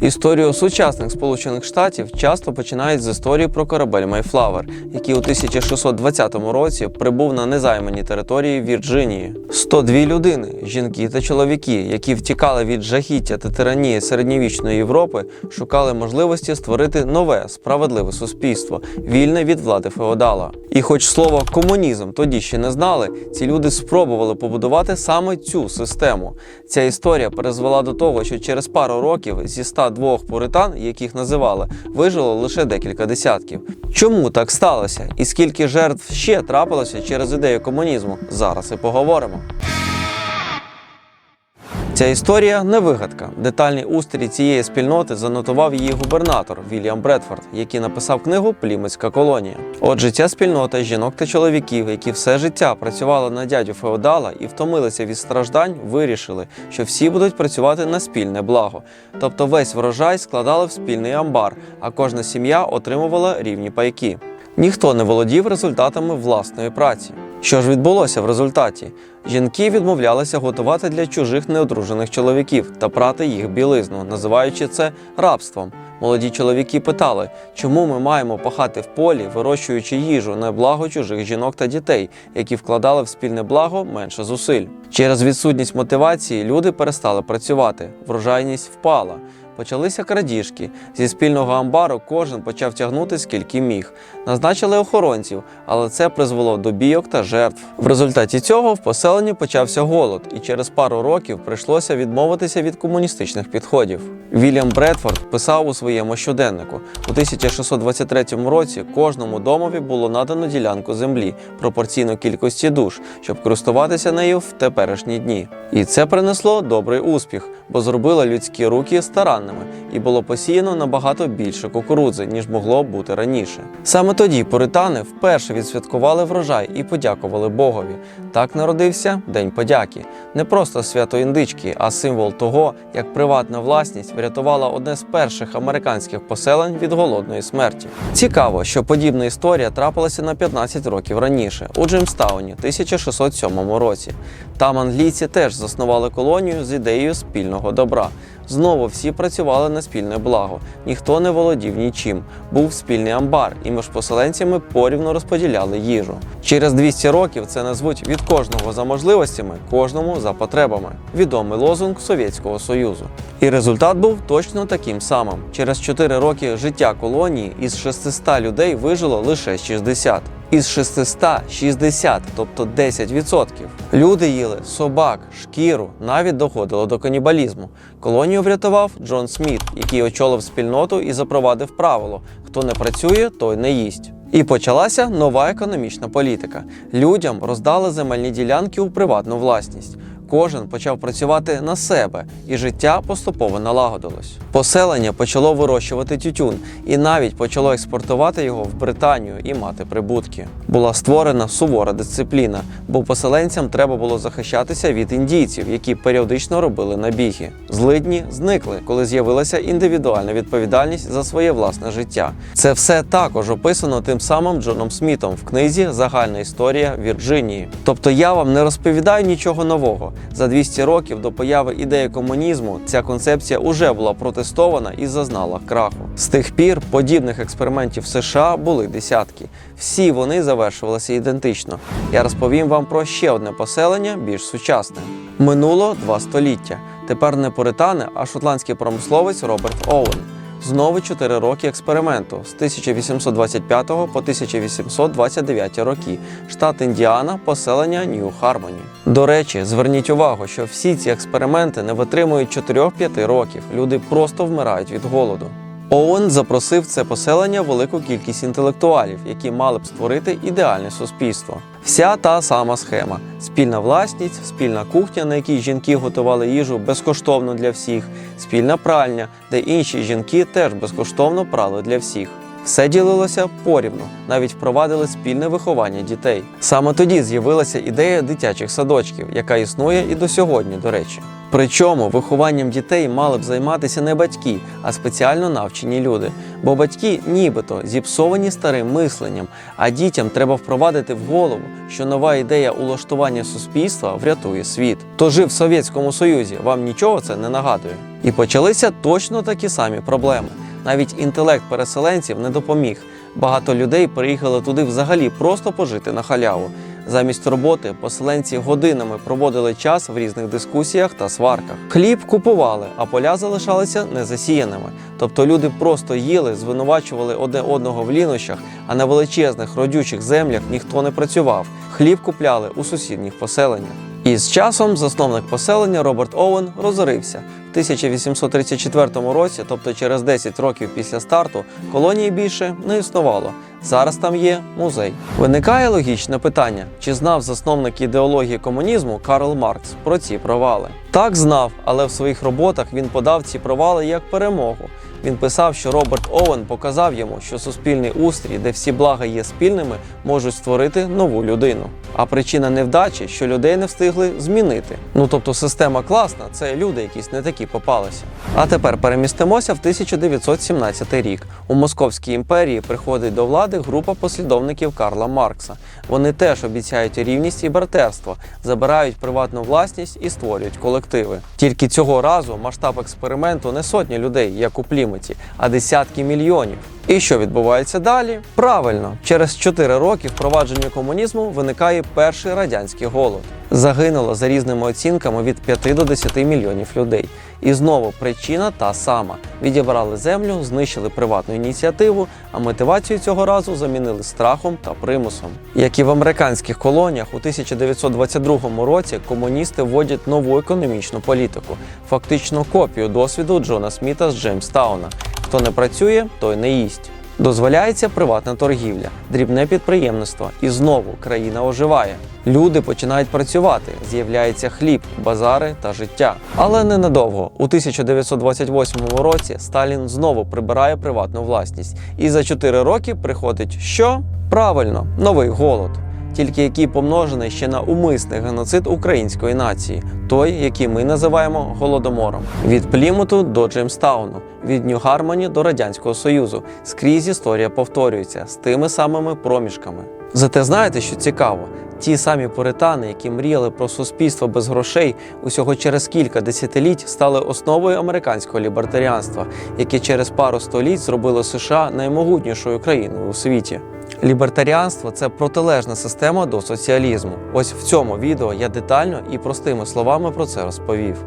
Історію сучасних Сполучених Штатів часто починають з історії про корабель Майфлавер, який у 1620 році прибув на незаймані території Вірджинії. 102 людини, жінки та чоловіки, які втікали від жахіття та тиранії середньовічної Європи, шукали можливості створити нове справедливе суспільство, вільне від влади феодала. І хоч слово комунізм тоді ще не знали, ці люди спробували побудувати саме цю систему. Ця історія призвела до того, що через пару років зі 102 пуритан, яких називали, вижило лише декілька десятків. Чому так сталося? І скільки жертв ще трапилося через ідею комунізму? Зараз і поговоримо. Ця історія не вигадка. Детальний устрій цієї спільноти занотував її губернатор Вільям Бредфорд, який написав книгу Плімецька колонія. Отже, ця спільнота жінок та чоловіків, які все життя працювали на дядю феодала і втомилися від страждань, вирішили, що всі будуть працювати на спільне благо. Тобто весь врожай складали в спільний амбар, а кожна сім'я отримувала рівні пайки. Ніхто не володів результатами власної праці. Що ж відбулося в результаті? Жінки відмовлялися готувати для чужих неодружених чоловіків та прати їх білизну, називаючи це рабством. Молоді чоловіки питали, чому ми маємо пахати в полі, вирощуючи їжу на благо чужих жінок та дітей, які вкладали в спільне благо менше зусиль. Через відсутність мотивації люди перестали працювати, врожайність впала. Почалися крадіжки. Зі спільного амбару кожен почав тягнути скільки міг. Назначили охоронців, але це призвело до бійок та жертв. В результаті цього в поселенні почався голод, і через пару років прийшлося відмовитися від комуністичних підходів. Вільям Бредфорд писав у своєму щоденнику: у 1623 році кожному домові було надано ділянку землі пропорційно кількості душ, щоб користуватися нею в теперішні дні. І це принесло добрий успіх, бо зробило людські руки старанними і було посіяно набагато більше кукурудзи, ніж могло бути раніше. Саме тоді поритани вперше відсвяткували врожай і подякували Богові. Так народився День подяки. Не просто свято індички, а символ того, як приватна власність врятувала одне з перших американських поселень від голодної смерті. Цікаво, що подібна історія трапилася на 15 років раніше у Джеймстауні, 1607 році. Там англійці теж заснували колонію з ідеєю спільного добра. Знову всі працювали на спільне благо, ніхто не володів нічим. Був спільний амбар, і між поселенцями порівно розподіляли їжу. Через 200 років це назвуть від кожного за можливостями, кожному за потребами. Відомий лозунг Совєтського Союзу. І результат був точно таким самим. Через 4 роки життя колонії із 600 людей вижило лише 60. Із 660, – тобто 10%. Люди їли собак, шкіру, навіть доходило до канібалізму. Колонію врятував Джон Сміт, який очолив спільноту і запровадив правило: хто не працює, той не їсть. І почалася нова економічна політика. Людям роздали земельні ділянки у приватну власність. Кожен почав працювати на себе, і життя поступово налагодилось. Поселення почало вирощувати тютюн і навіть почало експортувати його в Британію і мати прибутки. Була створена сувора дисципліна, бо поселенцям треба було захищатися від індійців, які періодично робили набіги. Злидні зникли, коли з'явилася індивідуальна відповідальність за своє власне життя. Це все також описано тим самим Джоном Смітом в книзі Загальна історія Вірджинії. Тобто я вам не розповідаю нічого нового. За 200 років до появи ідеї комунізму ця концепція уже була протестована і зазнала краху. З тих пір подібних експериментів в США були десятки. Всі вони завершувалися ідентично. Я розповім вам про ще одне поселення, більш сучасне. Минуло два століття. Тепер не поритани, а шотландський промисловець Роберт Оуен. Знову 4 роки експерименту з 1825 по 1829 роки. Штат Індіана, поселення Нью Хармоні. До речі, зверніть увагу, що всі ці експерименти не витримують 4-5 років. Люди просто вмирають від голоду. Оуен запросив це поселення велику кількість інтелектуалів, які мали б створити ідеальне суспільство. Вся та сама схема: спільна власність, спільна кухня, на якій жінки готували їжу безкоштовно для всіх, спільна пральня, де інші жінки теж безкоштовно прали для всіх. Все ділилося порівну, навіть впровадили спільне виховання дітей. Саме тоді з'явилася ідея дитячих садочків, яка існує і до сьогодні, до речі. Причому вихованням дітей мали б займатися не батьки, а спеціально навчені люди. Бо батьки нібито зіпсовані старим мисленням, а дітям треба впровадити в голову, що нова ідея улаштування суспільства врятує світ. Хто жив в Совєтському Союзі, вам нічого це не нагадує. І почалися точно такі самі проблеми. Навіть інтелект переселенців не допоміг. Багато людей приїхали туди взагалі просто пожити на халяву. Замість роботи поселенці годинами проводили час в різних дискусіях та сварках. Хліб купували, а поля залишалися незасіяними. Тобто люди просто їли, звинувачували одне одного в лінощах, а на величезних родючих землях ніхто не працював. Хліб купляли у сусідніх поселеннях. І з часом засновник поселення Роберт Оуен розорився. В 1834 році, тобто через 10 років після старту, колонії більше не існувало. Зараз там є музей. Виникає логічне питання: чи знав засновник ідеології комунізму Карл Маркс про ці провали? Так знав, але в своїх роботах він подав ці провали як перемогу. Він писав, що Роберт Оуен показав йому, що суспільний устрій, де всі блага є спільними, можуть створити нову людину. А причина невдачі, що людей не встигли змінити. Ну тобто система класна, це люди якісь не такі попалися. А тепер перемістимося в 1917 рік. У Московській імперії приходить до влади група послідовників Карла Маркса. Вони теж обіцяють рівність і братерство, забирають приватну власність і створюють колективи. Тільки цього разу масштаб експерименту не сотні людей, як у Плімуті, а десятки мільйонів. І що відбувається далі? Правильно, через 4 роки впровадження комунізму виникає перший радянський голод. Загинуло за різними оцінками від 5 до 10 мільйонів людей. І знову причина та сама: відібрали землю, знищили приватну ініціативу, а мотивацію цього разу замінили страхом та примусом. Як і в американських колоніях, у 1922 році комуністи вводять нову економічну політику, фактично копію досвіду Джона Сміта з Джеймстауна. Хто не працює, той не їсть. Дозволяється приватна торгівля, дрібне підприємництво, і знову країна оживає. Люди починають працювати, з'являється хліб, базари та життя. Але ненадовго. У 1928 році Сталін знову прибирає приватну власність. І за 4 роки приходить що? Правильно, новий голод. Тільки який помножений ще на умисний геноцид української нації, той, який ми називаємо голодомором, від Плімуту до Джеймстауну, від Нью-Гармоні до Радянського Союзу. Скрізь історія повторюється з тими самими проміжками. Зате знаєте, що цікаво? Ті самі пуритани, які мріяли про суспільство без грошей, усього через кілька десятиліть стали основою американського лібертаріанства, яке через пару століть зробило США наймогутнішою країною у світі. Лібертаріанство це протилежна система до соціалізму. Ось в цьому відео я детально і простими словами про це розповів.